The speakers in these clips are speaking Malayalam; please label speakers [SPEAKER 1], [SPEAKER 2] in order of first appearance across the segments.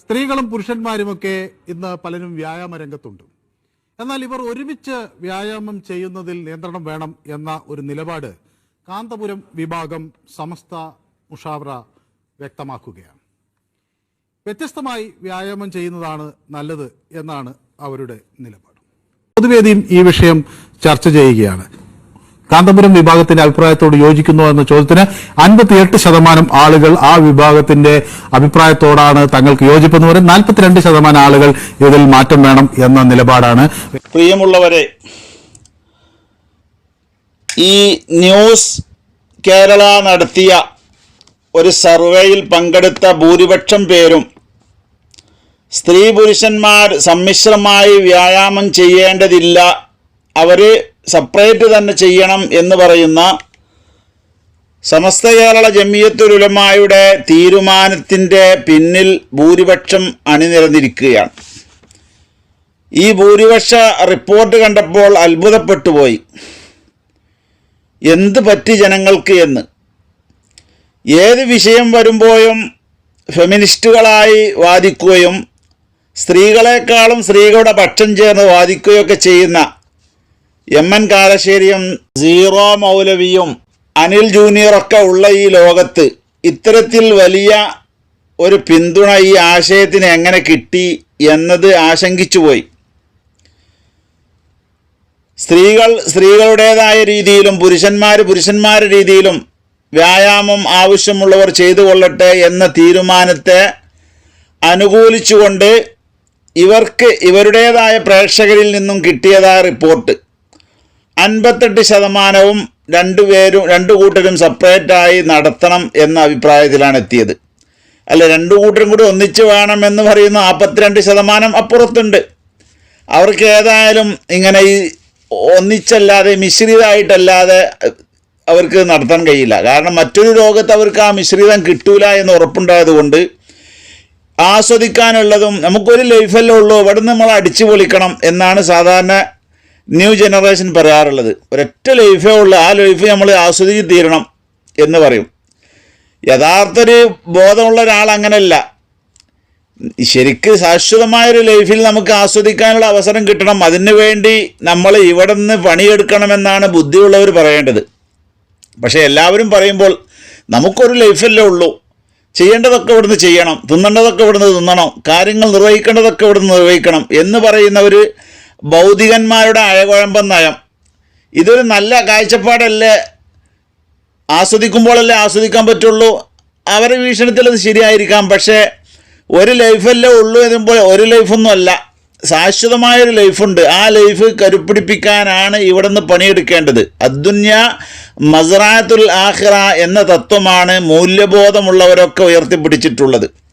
[SPEAKER 1] സ്ത്രീകളും പുരുഷന്മാരുമൊക്കെ ഇന്ന് പലരും വ്യായാമ രംഗത്തുണ്ട്. എന്നാൽ ഇവർ ഒരുമിച്ച് വ്യായാമം ചെയ്യുന്നതിൽ നിയന്ത്രണം വേണം എന്ന ഒരു നിലപാട് കാന്തപുരം വിഭാഗം സമസ്ത മുഷാവറ വ്യക്തമാക്കുകയാണ്. വ്യത്യസ്തമായി വ്യായാമം ചെയ്യുന്നതാണ് നല്ലത് എന്നാണ് അവരുടെ നിലപാട്. പൊതുവേദിയും ഈ വിഷയം ചർച്ച ചെയ്യുകയാണ്. കാന്തപുരം വിഭാഗത്തിന്റെ അഭിപ്രായത്തോട് യോജിക്കുന്നു എന്ന ചോദ്യത്തിന് അൻപത്തിയെട്ട് ശതമാനം ആളുകൾ ആ വിഭാഗത്തിന്റെ അഭിപ്രായത്തോടാണ് തങ്ങൾക്ക് യോജിപ്പെന്ന് പറയും നാൽപ്പത്തിരണ്ട് ശതമാനം ആളുകൾ ഇതിൽ മാറ്റം വേണം എന്ന നിലപാടാണ്.
[SPEAKER 2] പ്രിയമുള്ളവരെ ഈ ന്യൂസ് കേരള നടത്തിയ ഒരു സർവേയിൽ പങ്കെടുത്ത ഭൂരിപക്ഷം പേരും സ്ത്രീ പുരുഷന്മാർ സമ്മിശ്രമായി വ്യായാമം ചെയ്യേണ്ടതില്ല അവർ സെപ്പറേറ്റ് തന്നെ ചെയ്യണം എന്ന് പറയുന്ന സമസ്ത കേരള ജമിയത്തുലുലമായുടെ തീരുമാനത്തിന്റെ പിന്നിൽ ഭൂരിപക്ഷം അണിനിരന്നിരിക്കുകയാണ്. ഈ ഭൂരിപക്ഷ റിപ്പോർട്ട് കണ്ടപ്പോൾ അത്ഭുതപ്പെട്ടു പോയി. എന്ത് പറ്റി ജനങ്ങൾക്ക് എന്ന്? ഏത് വിഷയം വരുമ്പോഴും ഫെമിനിസ്റ്റുകളായി വാദിക്കുകയും സ്ത്രീകളെക്കാളും സ്ത്രീകളുടെ പക്ഷം ചേർന്ന് വാദിക്കുകയൊക്കെ ചെയ്യുന്ന എം എൻ കാരശ്ശേരിയും സീറോ മൗലവിയും അനിൽ ജൂനിയറൊക്കെ ഉള്ള ഈ ലോകത്ത് ഇത്തരത്തിൽ വലിയ ഒരു പിന്തുണ ഈ ആശയത്തിന് എങ്ങനെ കിട്ടി എന്നത് ആശങ്കിച്ചുപോയി സ്ത്രീകൾ സ്ത്രീകളുടേതായ രീതിയിലും പുരുഷന്മാർ പുരുഷന്മാരുടെ രീതിയിലും വ്യായാമം ആവശ്യമുള്ളവർ ചെയ്തു കൊള്ളട്ടെ എന്ന തീരുമാനത്തെ അനുകൂലിച്ചുകൊണ്ട് ഇവർക്ക് ഇവരുടേതായ പ്രേക്ഷകരിൽ നിന്നും കിട്ടിയതായ റിപ്പോർട്ട്. അൻപത്തെട്ട് ശതമാനവും രണ്ടുപേരും രണ്ടു കൂട്ടരും സെപ്പറേറ്റായി നടത്തണം എന്ന അഭിപ്രായത്തിലാണ് എത്തിയത്. അല്ല രണ്ടു കൂട്ടരും കൂടി ഒന്നിച്ച് എന്ന് പറയുന്ന നാൽപ്പത്തിരണ്ട് ശതമാനം അപ്പുറത്തുണ്ട്. അവർക്ക് ഏതായാലും ഇങ്ങനെ ഈ ഒന്നിച്ചല്ലാതെ മിശ്രിതമായിട്ടല്ലാതെ അവർക്ക് നടത്താൻ കഴിയില്ല. കാരണം മറ്റൊരു ലോകത്ത് അവർക്ക് ആ മിശ്രിതം കിട്ടൂല എന്ന് ഉറപ്പുണ്ടായതുകൊണ്ട് ആസ്വദിക്കാനുള്ളതും നമുക്കൊരു ലൈഫല്ലേ ഉള്ളൂ ഇവിടെ നമ്മൾ അടിച്ചു പൊളിക്കണം എന്നാണ് സാധാരണ ന്യൂ ജനറേഷൻ പറയാറുള്ളത്. ഒരൊറ്റ ലൈഫേ ഉള്ളൂ. ആ ലൈഫ് നമ്മൾ ആസ്വദിച്ച് തീരണം എന്ന് പറയും. യഥാർത്ഥ ഒരു ബോധമുള്ള ഒരാൾ അങ്ങനെയല്ല ശരിക്ക് ശാശ്വതമായൊരു ലൈഫിൽ നമുക്ക് ആസ്വദിക്കാനുള്ള അവസരം കിട്ടണം. അതിനു വേണ്ടി നമ്മൾ ഇവിടെ നിന്ന് പണിയെടുക്കണമെന്നാണ് ബുദ്ധിയുള്ളവർ പറയേണ്ടത്. പക്ഷേ എല്ലാവരും പറയുമ്പോൾ നമുക്കൊരു ലൈഫല്ലേ ഉള്ളൂ. ചെയ്യേണ്ടതൊക്കെ ഇവിടുന്ന് ചെയ്യണം. തിന്നേണ്ടതൊക്കെ ഇവിടുന്ന് തിന്നണം. കാര്യങ്ങൾ നിർവഹിക്കേണ്ടതൊക്കെ ഇവിടുന്ന് നിർവഹിക്കണം എന്ന് പറയുന്നവർ ഭൗതികന്മാരുടെ അഴകുഴമ്പൻ നയം. ഇതൊരു നല്ല കാഴ്ചപ്പാടല്ലേ? ആസ്വദിക്കുമ്പോഴല്ലേ ആസ്വദിക്കാൻ പറ്റുള്ളൂ? അവരെ വീക്ഷണത്തിൽ അത് ശരിയായിരിക്കാം. പക്ഷേ ഒരു ലൈഫല്ലേ ഉള്ളൂ എന്നുമ്പോൾ ഒരു ലൈഫൊന്നും അല്ല. ശാശ്വതമായൊരു ലൈഫുണ്ട്. ആ ലൈഫ് കരുപ്പിടിപ്പിക്കാനാണ് ഇവിടെ നിന്ന് പണിയെടുക്കേണ്ടത്. അദ്ദുന്യ മസറാത്തുൽ ആഹ്റ എന്ന തത്വമാണ് മൂല്യബോധമുള്ളവരൊക്കെ ഉയർത്തിപ്പിടിച്ചിട്ടുള്ളത്.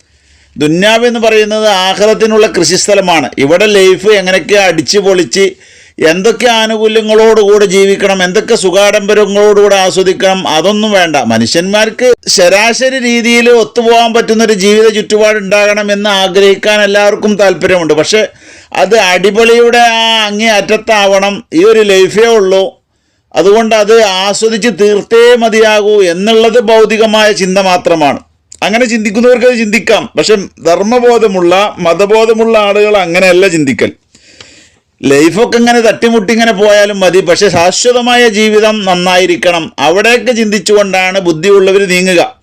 [SPEAKER 2] ദുന്യാവ് എന്ന് പറയുന്നത് ആഹ്റത്തിനുള്ള കൃഷിസ്ഥലമാണ്. ഇവിടെ ലൈഫ് എങ്ങനെയൊക്കെ അടിച്ച് പൊളിച്ച് എന്തൊക്കെ ആനുകൂല്യങ്ങളോടുകൂടെ ജീവിക്കണം എന്തൊക്കെ സുഖാഡംബരങ്ങളോടുകൂടെ ആസ്വദിക്കണം അതൊന്നും വേണ്ട. മനുഷ്യന്മാർക്ക് ശരാശരി രീതിയിൽ ഒത്തുപോകാൻ പറ്റുന്നൊരു ജീവിത ചുറ്റുപാട് ഉണ്ടാകണം എന്ന് ആഗ്രഹിക്കാൻ എല്ലാവർക്കും താല്പര്യമുണ്ട്. പക്ഷേ അത് അടിപൊളിയുടെ ആ അങ്ങേ അറ്റത്താവണം ഈ ഒരു ലൈഫേ ഉള്ളൂ. അതുകൊണ്ട് അത് ആസ്വദിച്ച് തീർത്തേ മതിയാകൂ എന്നുള്ളത് ഭൗതികമായ ചിന്ത മാത്രമാണ്. അങ്ങനെ ചിന്തിക്കുന്നവർക്ക് അത് ചിന്തിക്കാം. പക്ഷെ ധർമ്മബോധമുള്ള മതബോധമുള്ള ആളുകൾ അങ്ങനെയല്ല ചിന്തിക്കൽ. ലൈഫൊക്കെ ഇങ്ങനെ തട്ടിമുട്ടി ഇങ്ങനെ പോയാലും മതി. പക്ഷെ ശാശ്വതമായ ജീവിതം നന്നായിരിക്കണം. അവിടെയൊക്കെ ചിന്തിച്ചുകൊണ്ടാണ് ബുദ്ധിയുള്ളവർ നീങ്ങുക.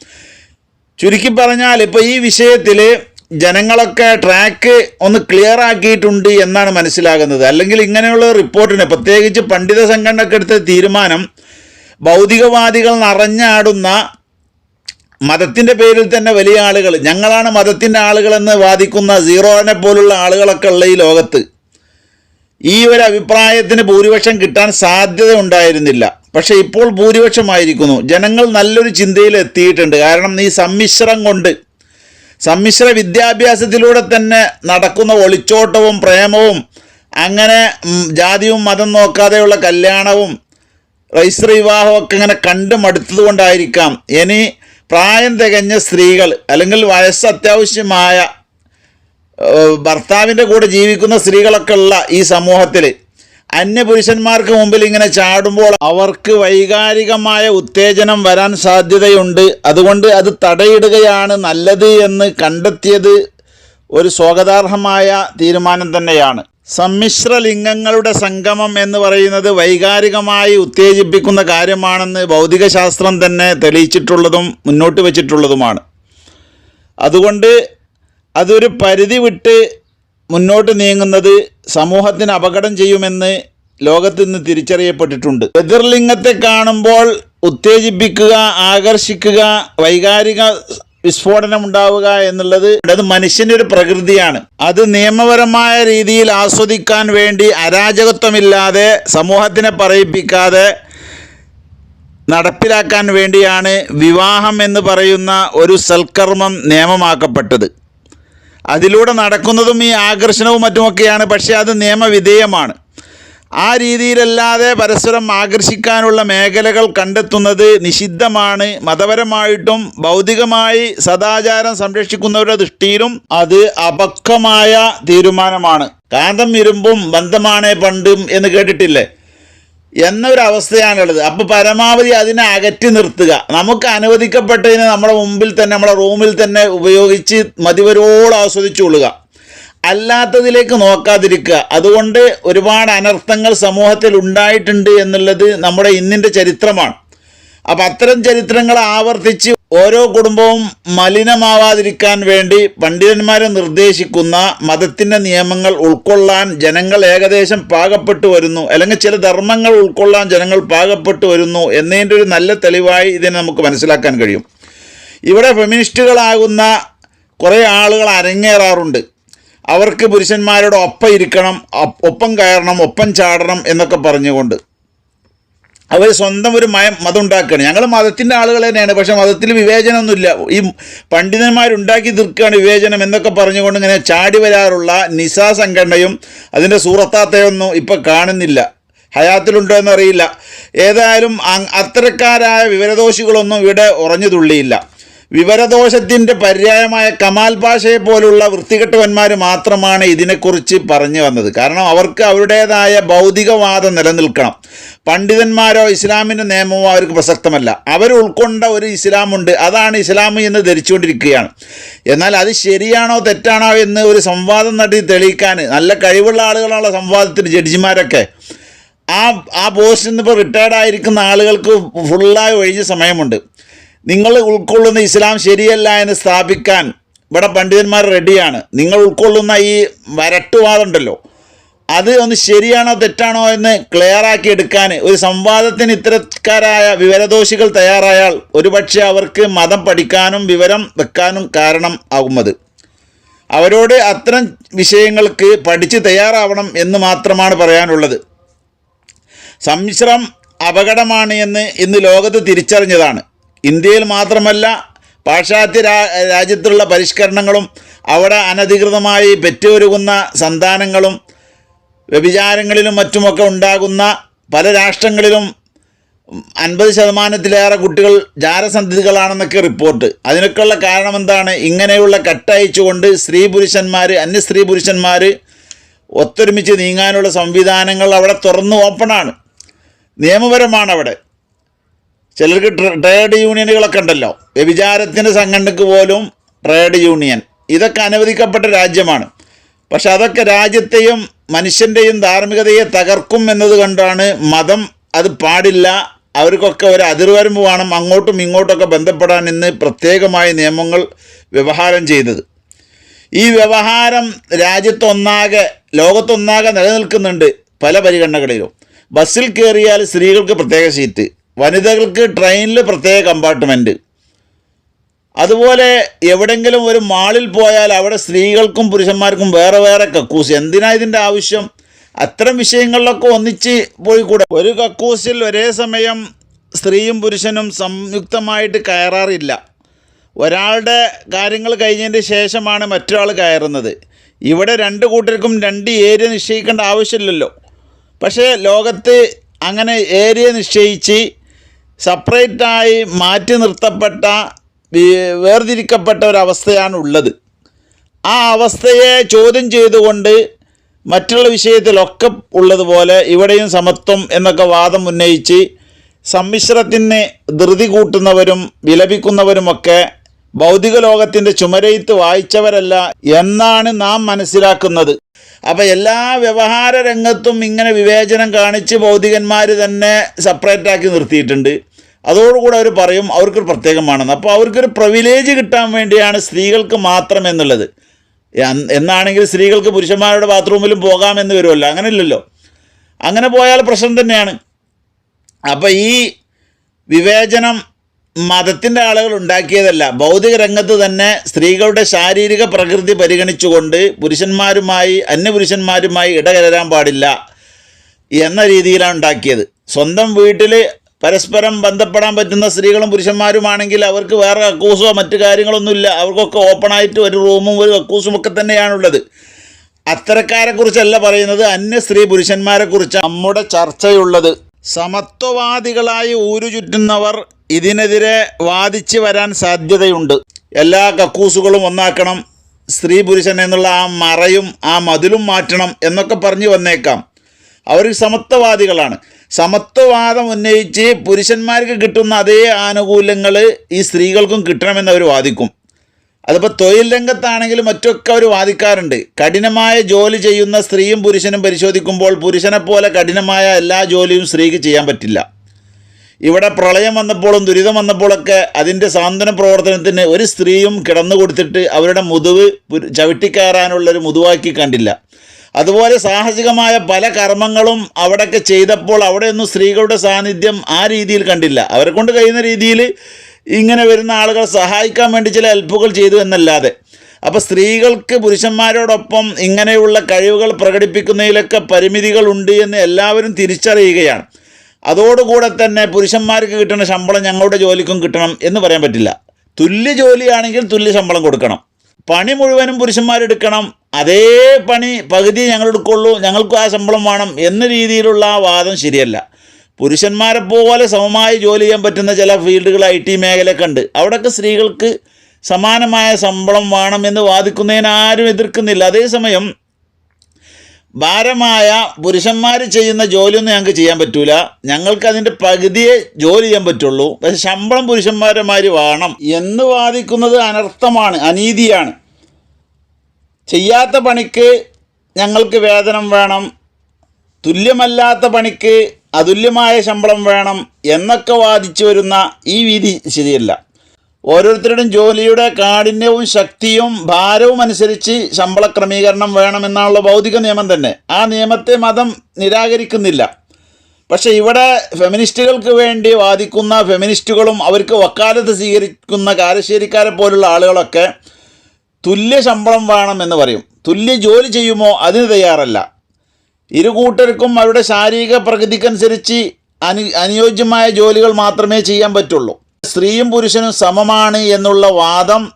[SPEAKER 2] ചുരുക്കി പറഞ്ഞാൽ ഇപ്പോൾ ഈ വിഷയത്തിൽ ജനങ്ങളൊക്കെ ട്രാക്ക് ഒന്ന് ക്ലിയർ ആക്കിയിട്ടുണ്ട് എന്നാണ് മനസ്സിലാകുന്നത്. അല്ലെങ്കിൽ ഇങ്ങനെയുള്ള റിപ്പോർട്ടിന് പ്രത്യേകിച്ച് പണ്ഡിത സംഘടനയൊക്കെ എടുത്ത തീരുമാനം ഭൗതികവാദികൾ നിറഞ്ഞാടുന്ന മതത്തിന്റെ പേരിൽ തന്നെ വലിയ ആളുകൾ. ഞങ്ങളാണ് മതത്തിന്റെ ആളുകളെന്ന് വാദിക്കുന്ന സീറോനെ പോലുള്ള ആളുകളൊക്കെ ഉള്ള ഈ ലോകത്ത്. ഈ ഒരു അഭിപ്രായത്തിന് ഭൂരിപക്ഷം കിട്ടാൻ സാധ്യത ഉണ്ടായിരുന്നില്ല. പക്ഷേ ഇപ്പോൾ ഭൂരിപക്ഷമായിരിക്കുന്നു. ജനങ്ങൾ നല്ലൊരു ചിന്തയിൽ എത്തിയിട്ടുണ്ട്. കാരണം ഈ സമ്മിശ്രം കൊണ്ട് സമ്മിശ്ര വിദ്യാഭ്യാസത്തിലൂടെ തന്നെ നടക്കുന്ന ഒളിച്ചോട്ടവും പ്രേമവും അങ്ങനെ ജാതിയും മതം നോക്കാതെയുള്ള കല്യാണവും രജിസ്റ്റർ വിവാഹമൊക്കെ ഇങ്ങനെ കണ്ടു മടുത്തത് കൊണ്ടായിരിക്കാം ഇനി പ്രായം തികഞ്ഞ സ്ത്രീകൾ അല്ലെങ്കിൽ വയസ്സ് അത്യാവശ്യമായ ഭർത്താവിന്റെ കൂടെ ജീവിക്കുന്ന സ്ത്രീകളൊക്കെ ഉള്ള ഈ സമൂഹത്തിൽ അന്യ പുരുഷന്മാർക്ക് മുമ്പിൽ ഇങ്ങനെ ചാടുമ്പോൾ അവർക്ക് വൈകാരികമായ ഉത്തേജനം വരാൻ സാധ്യതയുണ്ട്. അതുകൊണ്ട് അത് തടയിടുകയാണ് നല്ലത് എന്ന് കണ്ടെത്തിയത് ഒരു സ്വാഗതാർഹമായ തീരുമാനം തന്നെയാണ്. സമ്മിശ്ര ലിംഗങ്ങളുടെ സംഗമം എന്ന് പറയുന്നത് വൈകാരികമായി ഉത്തേജിപ്പിക്കുന്ന കാര്യമാണെന്ന് ഭൗതികശാസ്ത്രം തന്നെ തെളിയിച്ചിട്ടുള്ളതും മുന്നോട്ട് വച്ചിട്ടുള്ളതുമാണ്. അതുകൊണ്ട് അതൊരു പരിധി വിട്ട് മുന്നോട്ട് നീങ്ങുന്നത് സമൂഹത്തിന് അപകടം ചെയ്യുമെന്ന് ലോകത്ത് നിന്ന് തിരിച്ചറിയപ്പെട്ടിട്ടുണ്ട്. എതിർലിംഗത്തെ കാണുമ്പോൾ ഉത്തേജിപ്പിക്കുക ആകർഷിക്കുക വൈകാരിക വിസ്ഫോടനം ഉണ്ടാവുക എന്നുള്ളത് അത് മനുഷ്യന്റെ ഒരു പ്രകൃതിയാണ്. അത് നിയമപരമായ രീതിയിൽ ആസ്വദിക്കാൻ വേണ്ടി അരാജകത്വമില്ലാതെ സമൂഹത്തിനെ പറയിപ്പിക്കാതെ നടപ്പിലാക്കാൻ വേണ്ടിയാണ് വിവാഹം എന്ന് പറയുന്ന ഒരു സൽക്കർമ്മം നിയമമാക്കപ്പെട്ടത്. അതിലൂടെ നടക്കുന്നതും ഈ ആകർഷണവും മറ്റുമൊക്കെയാണ് പക്ഷേ അത് നിയമവിധേയമാണ്. ആ രീതിയിലല്ലാതെ പരസ്പരം ആകർഷിക്കാനുള്ള മേഖലകൾ കണ്ടെത്തുന്നത് നിഷിദ്ധമാണ്. മതപരമായിട്ടും ഭൗതികമായി സദാചാരം സംരക്ഷിക്കുന്നവരുടെ ദൃഷ്ടിയിലും അത് അപക്വമായ തീരുമാനമാണ്. കാന്തം ഇരുമ്പും ബന്ധമാണ് പണ്ടും എന്ന് കേട്ടിട്ടില്ലേ? എന്നൊരവസ്ഥയാണുള്ളത്. അപ്പോൾ പരമാവധി അതിനെ അകറ്റി നിർത്തുക. നമുക്ക് അനുവദിക്കപ്പെട്ടതിനെ നമ്മുടെ മുമ്പിൽ തന്നെ നമ്മുടെ റൂമിൽ തന്നെ ഉപയോഗിച്ച് മതിവരോട് ആസ്വദിച്ചുകൊള്ളുക അല്ലാത്തതിലേക്ക് നോക്കാതിരിക്കുക. അതുകൊണ്ട് ഒരുപാട് അനർത്ഥങ്ങൾ സമൂഹത്തിൽ ഉണ്ടായിട്ടുണ്ട് എന്നുള്ളത് നമ്മുടെ ഇന്നിന്റെ ചരിത്രമാണ്. അപ്പം അത്തരം ചരിത്രങ്ങൾ ആവർത്തിച്ച് ഓരോ കുടുംബവും മലിനമാവാതിരിക്കാൻ വേണ്ടി പണ്ഡിതന്മാരെ നിർദ്ദേശിക്കുന്ന മതത്തിന്റെ നിയമങ്ങൾ ഉൾക്കൊള്ളാൻ ജനങ്ങൾ ഏകദേശം പാകപ്പെട്ടു വരുന്നു. അല്ലെങ്കിൽ ചില ധർമ്മങ്ങൾ ഉൾക്കൊള്ളാൻ ജനങ്ങൾ പാകപ്പെട്ടു വരുന്നു എന്നതിന്റെ ഒരു നല്ല തെളിവായി ഇതിനെ നമുക്ക് മനസ്സിലാക്കാൻ കഴിയും. ഇവിടെ ഫെമിനിസ്റ്റുകളാകുന്ന കുറേ ആളുകൾ അരങ്ങേറാറുണ്ട്. അവർക്ക് പുരുഷന്മാരോട് ഒപ്പം ഇരിക്കണം ഒപ്പം കയറണം ഒപ്പം ചാടണം എന്നൊക്കെ പറഞ്ഞുകൊണ്ട് അവർ സ്വന്തം ഒരു മയം മതം ഉണ്ടാക്കുകയാണ് ഞങ്ങൾ മതത്തിന്റെ ആളുകൾ തന്നെയാണ് പക്ഷേ മതത്തിൽ വിവേചനമൊന്നുമില്ല. ഈ പണ്ഡിതന്മാരുണ്ടാക്കി തീർക്കുകയാണ് വിവേചനം എന്നൊക്കെ പറഞ്ഞുകൊണ്ട് ഇങ്ങനെ ചാടി വരാറുള്ള നിസാ സംഘടനയും അതിന്റെ സൂറത്താത്തയൊന്നും ഇപ്പം കാണുന്നില്ല. ഹയാത്തിലുണ്ടോ എന്നറിയില്ല. ഏതായാലും അത്തരക്കാരായ വിവരദോഷികളൊന്നും ഇവിടെ ഉറഞ്ഞു തുള്ളിയില്ല. വിവരദോഷത്തിന്റെ പര്യായമായ കമാൽ പാഷയെ പോലുള്ള വൃത്തികെട്ടവന്മാർ മാത്രമാണ് ഇതിനെക്കുറിച്ച് പറഞ്ഞു വന്നത്. കാരണം അവർക്ക് അവരുടേതായ ഭൗതികവാദം നിലനിൽക്കണം. പണ്ഡിതന്മാരോ ഇസ്ലാമിന്റെ നിയമമോ അവർക്ക് പ്രസക്തമല്ല. അവർ ഉൾക്കൊണ്ട ഒരു ഇസ്ലാമുണ്ട്. അതാണ് ഇസ്ലാം എന്ന് ധരിച്ചുകൊണ്ടിരിക്കുകയാണ്. എന്നാൽ അത് ശരിയാണോ തെറ്റാണോ എന്ന് ഒരു സംവാദം നടത്തി തെളിയിക്കാൻ നല്ല കഴിവുള്ള ആളുകളാണ് സംവാദത്തിന് ജഡ്ജിമാരൊക്കെ. ആ ആ പോസ്റ്റിൽ നിന്ന് ഇപ്പോൾ റിട്ടയർഡ് ആയിരിക്കുന്ന ആളുകൾക്ക് ഫുള്ളായി ഒഴിഞ്ഞ സമയമുണ്ട്. നിങ്ങൾ ഉൾക്കൊള്ളുന്ന ഇസ്ലാം ശരിയല്ല എന്ന് സ്ഥാപിക്കാൻ ഇവിടെ പണ്ഡിതന്മാർ റെഡിയാണ്. നിങ്ങൾ ഉൾക്കൊള്ളുന്ന ഈ വരട്ടുവാദമുണ്ടല്ലോ അത് ഒന്ന് ശരിയാണോ തെറ്റാണോ എന്ന് ക്ലിയർ ആക്കി എടുക്കാൻ ഒരു സംവാദത്തിന് ഇത്തരക്കാരായ വിവരദോഷികൾ തയ്യാറായാൽ ഒരുപക്ഷെ അവർക്ക് മതം പഠിക്കാനും വിവരം വെക്കാനും കാരണം ആകുന്നത് അവരോട് അത്തരം വിഷയങ്ങൾക്ക് പഠിച്ച് തയ്യാറാവണം എന്ന് മാത്രമാണ് പറയാനുള്ളത്. സമ്മിശ്രം അപകടമാണ് എന്ന് ഇന്ന് ലോകത്ത് തിരിച്ചറിഞ്ഞതാണ്. ഇന്ത്യയിൽ മാത്രമല്ല പാശ്ചാത്യ രാജ്യത്തുള്ള പരിഷ്കരണങ്ങളും അവിടെ അനധികൃതമായി പെറ്റുവരുകുന്ന സന്താനങ്ങളും വ്യഭിചാരങ്ങളിലും മറ്റുമൊക്കെ ഉണ്ടാകുന്ന പല രാഷ്ട്രങ്ങളിലും അൻപത് ശതമാനത്തിലേറെ കുട്ടികൾ ജാരസന്ധികളാണെന്നൊക്കെ റിപ്പോർട്ട്. അതിനൊക്കെയുള്ള കാരണം എന്താണ് ഇങ്ങനെയുള്ള കട്ടയച്ചുകൊണ്ട് സ്ത്രീ പുരുഷന്മാർ അന്യ സ്ത്രീ പുരുഷന്മാർ ഒത്തൊരുമിച്ച് നീങ്ങാനുള്ള സംവിധാനങ്ങൾ അവിടെ തുറന്ന് ഓപ്പണാണ്. നിയമപരമാണ് അവിടെ ചിലർക്ക് ട്രേഡ് യൂണിയനുകളൊക്കെ ഉണ്ടല്ലോ. വ്യഭിചാരത്തിന്റെ സംഘടനക്ക് പോലും ട്രേഡ് യൂണിയൻ. ഇതൊക്കെ അനുവദിക്കപ്പെട്ട രാജ്യമാണ്. പക്ഷെ അതൊക്കെ രാജ്യത്തെയും മനുഷ്യന്റെയും ധാർമ്മികതയെ തകർക്കും എന്നത് കണ്ടാണ് മതം അത് പാടില്ല. അവർക്കൊക്കെ ഒരു അതിർവരമ്പ് വേണം അങ്ങോട്ടും ഇങ്ങോട്ടൊക്കെ ബന്ധപ്പെടാൻ ഇന്ന് പ്രത്യേകമായ നിയമങ്ങൾ വ്യവഹാരം ചെയ്തത്. ഈ വ്യവഹാരം രാജ്യത്തൊന്നാകെ ലോകത്തൊന്നാകെ നിലനിൽക്കുന്നുണ്ട് പല പരിഗണനകളിലും. ബസ്സിൽ കയറിയാൽ സ്ത്രീകൾക്ക് പ്രത്യേക സീറ്റ്. വനിതകൾക്ക് ട്രെയിനിൽ പ്രത്യേക കമ്പാർട്ട്മെന്റ് അതുപോലെ എവിടെങ്കിലും ഒരു മാളിൽ പോയാൽ അവിടെ സ്ത്രീകൾക്കും പുരുഷന്മാർക്കും വേറെ വേറെ കക്കൂസ്. എന്തിനാ ഇതിന്റെ ആവശ്യം? അത്തരം വിഷയങ്ങളിലൊക്കെ ഒന്നിച്ച് പോയി കൂടെ ഒരു കക്കൂസിൽ ഒരേ സമയം സ്ത്രീയും പുരുഷനും സംയുക്തമായിട്ട് കയറാറില്ല. ഒരാളുടെ കാര്യങ്ങൾ കഴിഞ്ഞതിന് ശേഷമാണ് മറ്റൊരാൾ കയറുന്നത്. ഇവിടെ രണ്ട് കൂട്ടർക്കും രണ്ട് ഏരിയ നിശ്ചയിക്കേണ്ട ആവശ്യമില്ലല്ലോ. പക്ഷേ ലോകത്ത് അങ്ങനെ ഏരിയ നിശ്ചയിച്ച് സെപ്പറേറ്റായി മാറ്റി നിർത്തപ്പെട്ട വേർതിരിക്കപ്പെട്ട ഒരവസ്ഥയാണ് ഉള്ളത്. ആ അവസ്ഥയെ ചോദ്യം ചെയ്തുകൊണ്ട് മറ്റുള്ള വിഷയത്തിലൊക്കെ ഉള്ളതുപോലെ ഇവിടെയും സമത്വം എന്നൊക്കെ വാദം ഉന്നയിച്ച് സമ്മിശ്രത്തിന് ധൃതി കൂട്ടുന്നവരും വിലപിക്കുന്നവരുമൊക്കെ ഭൗതിക ലോകത്തിന്റെ ചുമരയിത്ത് വായിച്ചവരല്ല എന്നാണ് നാം മനസ്സിലാക്കുന്നത്. അപ്പം എല്ലാ വ്യവഹാര രംഗത്തും ഇങ്ങനെ വിവേചനം കാണിച്ച് ഭൗതികന്മാർ തന്നെ സെപ്പറേറ്റ് ആക്കി നിർത്തിയിട്ടുണ്ട്. അതോടുകൂടെ അവർ പറയും അവർക്കൊരു പ്രത്യേകമാണെന്ന്. അപ്പോൾ അവർക്കൊരു പ്രിവിലേജ് കിട്ടാൻ വേണ്ടിയാണ് സ്ത്രീകൾക്ക് മാത്രം എന്നുള്ളത്. എന്നാണെങ്കിൽ സ്ത്രീകൾക്ക് പുരുഷന്മാരുടെ ബാത്റൂമിലും പോകാമെന്ന് വരുമല്ലോ. അങ്ങനെയല്ലല്ലോ. അങ്ങനെ പോയാൽ പ്രശ്നം തന്നെയാണ്. അപ്പോൾ ഈ വിവേചനം മതത്തിന്റെ ആളുകൾ ഉണ്ടാക്കിയതല്ല. ഭൗതിക രംഗത്ത് തന്നെ സ്ത്രീകളുടെ ശാരീരിക പ്രകൃതി പരിഗണിച്ചുകൊണ്ട് പുരുഷന്മാരുമായി അന്യപുരുഷന്മാരുമായി ഇടകലരാൻ പാടില്ല എന്ന രീതിയിലാണ് ഉണ്ടാക്കിയത്. സ്വന്തം വീട്ടിൽ പരസ്പരം ബന്ധപ്പെടാൻ പറ്റുന്ന സ്ത്രീകളും പുരുഷന്മാരുമാണെങ്കിൽ അവർക്ക് വേറെ കക്കൂസോ മറ്റു കാര്യങ്ങളൊന്നുമില്ല. അവർക്കൊക്കെ ഓപ്പണായിട്ട് ഒരു റൂമും ഒരു കക്കൂസും ഒക്കെ തന്നെയാണുള്ളത്. അത്തരക്കാരെ കുറിച്ചല്ല പറയുന്നത്. അന്യ സ്ത്രീ പുരുഷന്മാരെക്കുറിച്ച് നമ്മുടെ ചർച്ചയുള്ളത്. സമത്വവാദികളായി ഊരു ചുറ്റുന്നവർ ഇതിനെതിരെ വാദിച്ച് വരാൻ സാധ്യതയുണ്ട്. എല്ലാ കക്കൂസുകളും ഒന്നാക്കണം. സ്ത്രീ പുരുഷൻ എന്നുള്ള ആ മറയും ആ മതിലും മാറ്റണം എന്നൊക്കെ പറഞ്ഞു വന്നേക്കാം. അവർ സമത്വവാദികളാണ്. സമത്വവാദം ഉന്നയിച്ച് പുരുഷന്മാർക്ക് കിട്ടുന്ന അതേ ആനുകൂല്യങ്ങൾ ഈ സ്ത്രീകൾക്കും കിട്ടണമെന്ന് അവർ വാദിക്കും. അതിപ്പോൾ തൊഴിൽ രംഗത്താണെങ്കിലും മറ്റൊക്കെ അവർ വാദിക്കാറുണ്ട്. കഠിനമായ ജോലി ചെയ്യുന്ന സ്ത്രീയും പുരുഷനും പരിശോധിക്കുമ്പോൾ പുരുഷനെ പോലെ കഠിനമായ എല്ലാ ജോലിയും സ്ത്രീക്ക് ചെയ്യാൻ പറ്റില്ല. ഇവിടെ പ്രളയം വന്നപ്പോഴും ദുരിതം വന്നപ്പോഴൊക്കെ അതിന്റെ സാന്ത്വന പ്രവർത്തനത്തിന് ഒരു സ്ത്രീയും കിടന്നു കൊടുത്തിട്ട് അവരുടെ മുതുവ് ചവിട്ടിക്കയറാനുള്ളൊരു മുതുവാക്കി കണ്ടില്ല. അതുപോലെ സാഹസികമായ പല കർമ്മങ്ങളും അവിടെയൊക്കെ ചെയ്തപ്പോൾ അവിടെയൊന്നും സ്ത്രീകളുടെ സാന്നിധ്യം ആ രീതിയിൽ കണ്ടില്ല. അവരെ കൊണ്ട് കഴിയുന്ന രീതിയിൽ ഇങ്ങനെ വരുന്ന ആളുകൾ സഹായിക്കാൻ വേണ്ടി ചില ഹെൽപ്പുകൾ ചെയ്തു എന്നല്ലാതെ. അപ്പോൾ സ്ത്രീകൾക്ക് പുരുഷന്മാരോടൊപ്പം ഇങ്ങനെയുള്ള കഴിവുകൾ പ്രകടിപ്പിക്കുന്നതിലൊക്കെ പരിമിതികളുണ്ട് എന്ന് എല്ലാവരും തിരിച്ചറിയുകയാണ്. അതോടുകൂടെ തന്നെ പുരുഷന്മാർക്ക് കിട്ടുന്ന ശമ്പളം ഞങ്ങളുടെ ജോലിക്കും കിട്ടണം എന്ന് പറയാൻ പറ്റില്ല. തുല്യ ജോലിയാണെങ്കിൽ തുല്യ ശമ്പളം കൊടുക്കണം. പണി മുഴുവനും പുരുഷന്മാരെടുക്കണം. അതേ പണി പകുതി ഞങ്ങൾ എടുക്കുള്ളൂ ഞങ്ങൾക്കും ആ ശമ്പളം വേണം എന്ന രീതിയിലുള്ള ആ വാദം ശരിയല്ല. പുരുഷന്മാരെ പോലെ സമമായി ജോലി ചെയ്യാൻ പറ്റുന്ന ചില ഫീൽഡുകൾ ഐ ടി മേഖലയൊക്കെ ഉണ്ട്. അവിടെയൊക്കെ സ്ത്രീകൾക്ക് സമാനമായ ശമ്പളം വേണം എന്ന് വാദിക്കുന്നതിന് ആരും എതിർക്കുന്നില്ല. അതേസമയം ഭാരമായ പുരുഷന്മാർ ചെയ്യുന്ന ജോലിയൊന്നും ഞങ്ങൾക്ക് ചെയ്യാൻ പറ്റൂല. ഞങ്ങൾക്ക് അതിന്റെ പകുതിയെ ജോലി ചെയ്യാൻ പറ്റുള്ളൂ. പക്ഷെ ശമ്പളം പുരുഷന്മാരെ മാതിരി വേണം. എന്ന് വാദിക്കുന്നത് അനർത്ഥമാണ് അനീതിയാണ്. ചെയ്യാത്ത പണിക്ക് ഞങ്ങൾക്ക് വേതനം വേണം. തുല്യമല്ലാത്ത പണിക്ക് അതുല്യമായ ശമ്പളം വേണം എന്നൊക്കെ വാദിച്ചു വരുന്ന ഈ വീതി ശരിയല്ല. ഓരോരുത്തരുടെയും ജോലിയുടെ കാഠിന്യവും ശക്തിയും ഭാരവും അനുസരിച്ച് ശമ്പള ക്രമീകരണം വേണമെന്നുള്ള ഭൗതിക നിയമം തന്നെ. ആ നിയമത്തെ മതം നിരാകരിക്കുന്നില്ല. പക്ഷേ ഇവിടെ ഫെമിനിസ്റ്റുകൾക്ക് വേണ്ടി വാദിക്കുന്ന ഫെമിനിസ്റ്റുകളും അവർക്ക് വക്കാലത്ത് സ്വീകരിക്കുന്ന കാരശ്ശേരിക്കാരെ പോലുള്ള ആളുകളൊക്കെ തുല്യ ശമ്പളം വേണമെന്ന് പറയും. തുല്യ ജോലി ചെയ്യുമോ അതിന് തയ്യാറല്ല. ഇരു കൂട്ടർക്കും അവരുടെ ശാരീരിക പ്രകൃതിക്കനുസരിച്ച് അനു അനുയോജ്യമായ ജോലികൾ മാത്രമേ ചെയ്യാൻ പറ്റുള്ളൂ. സ്ത്രീയും പുരുഷനും സമമാണ് എന്നുള്ള വാദം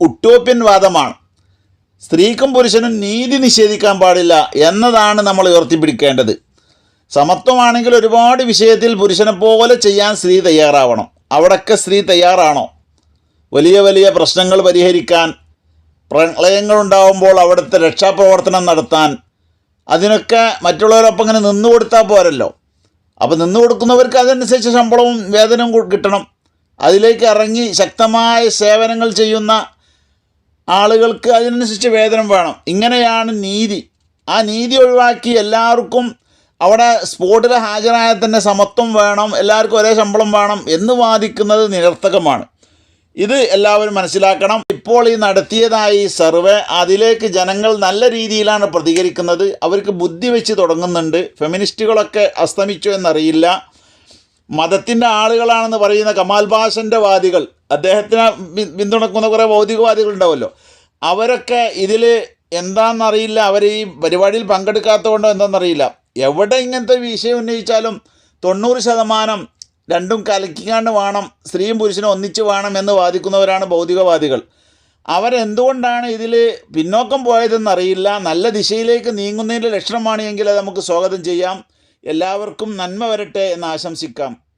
[SPEAKER 2] ഉട്ടോപ്യൻ വാദമാണ്. സ്ത്രീക്കും പുരുഷനും നീതി നിഷേധിക്കാൻ പാടില്ല എന്നതാണ് നമ്മൾ ഉയർത്തിപ്പിടിക്കേണ്ടത്. സമത്വമാണെങ്കിൽ ഒരുപാട് വിഷയത്തിൽ പുരുഷനെ പോലെ ചെയ്യാൻ സ്ത്രീ തയ്യാറാവണം. അവിടൊക്കെ സ്ത്രീ തയ്യാറാണോ? വലിയ വലിയ പ്രശ്നങ്ങൾ പരിഹരിക്കാൻ പ്രളയങ്ങളുണ്ടാവുമ്പോൾ അവിടുത്തെ രക്ഷാപ്രവർത്തനം നടത്താൻ അതിനൊക്കെ മറ്റുള്ളവരൊപ്പം ഇങ്ങനെ നിന്നു കൊടുത്താൽ പോരല്ലോ. അപ്പോൾ നിന്നു കൊടുക്കുന്നവർക്ക് അതനുസരിച്ച് ശമ്പളവും വേതനവും കിട്ടണം. അതിലേക്ക് ഇറങ്ങി ശക്തമായ സേവനങ്ങൾ ചെയ്യുന്ന ആളുകൾക്ക് അതിനനുസരിച്ച് വേതനം വേണം. ഇങ്ങനെയാണ് നീതി. ആ നീതി ഒഴിവാക്കി എല്ലാവർക്കും അവിടെ സ്പോട്ടിൽ ഹാജരായാൽ തന്നെ സമത്വം വേണം എല്ലാവർക്കും ഒരേ ശമ്പളം വേണം എന്ന് വാദിക്കുന്നത് നിരർത്ഥകമാണ്. ഇത് എല്ലാവരും മനസ്സിലാക്കണം. ഇപ്പോൾ ഈ നടത്തിയതായ ഈ സർവേ അതിലേക്ക് ജനങ്ങൾ നല്ല രീതിയിലാണ് പ്രതികരിക്കുന്നത്. അവർക്ക് ബുദ്ധി വെച്ച് തുടങ്ങുന്നുണ്ട്. ഫെമിനിസ്റ്റുകളൊക്കെ അസ്തമിച്ചു എന്നറിയില്ല. മതത്തിന്റെ ആളുകളാണെന്ന് പറയുന്ന കമാൽ ഭാഷന്റെ വാദികൾ അദ്ദേഹത്തിനെ പിന്തുണക്കുന്ന കുറേ ഭൗതികവാദികൾ ഉണ്ടാവുമല്ലോ അവരൊക്കെ ഇതിൽ എന്താണെന്നറിയില്ല അവർ ഈ പരിപാടിയിൽ പങ്കെടുക്കാത്തതുകൊണ്ടോ എന്താണെന്നറിയില്ല എവിടെ ഇങ്ങനത്തെ വിഷയം ഉന്നയിച്ചാലും തൊണ്ണൂറ് ശതമാനം രണ്ടും കലക്കിക്കാണ്ട് വേണം സ്ത്രീയും പുരുഷനും ഒന്നിച്ച് വേണം എന്ന് വാദിക്കുന്നവരാണ് ഭൗതികവാദികൾ. അവരെന്തുകൊണ്ടാണ് ഇതിൽ പിന്നോക്കം പോയതെന്നറിയില്ല. നല്ല ദിശയിലേക്ക് നീങ്ങുന്നതിന്റെ ലക്ഷണമാണ് എങ്കിൽ അത് നമുക്ക് സ്വാഗതം ചെയ്യാം. എല്ലാവർക്കും നന്മ വരട്ടെ എന്ന് ആശംസിക്കാം.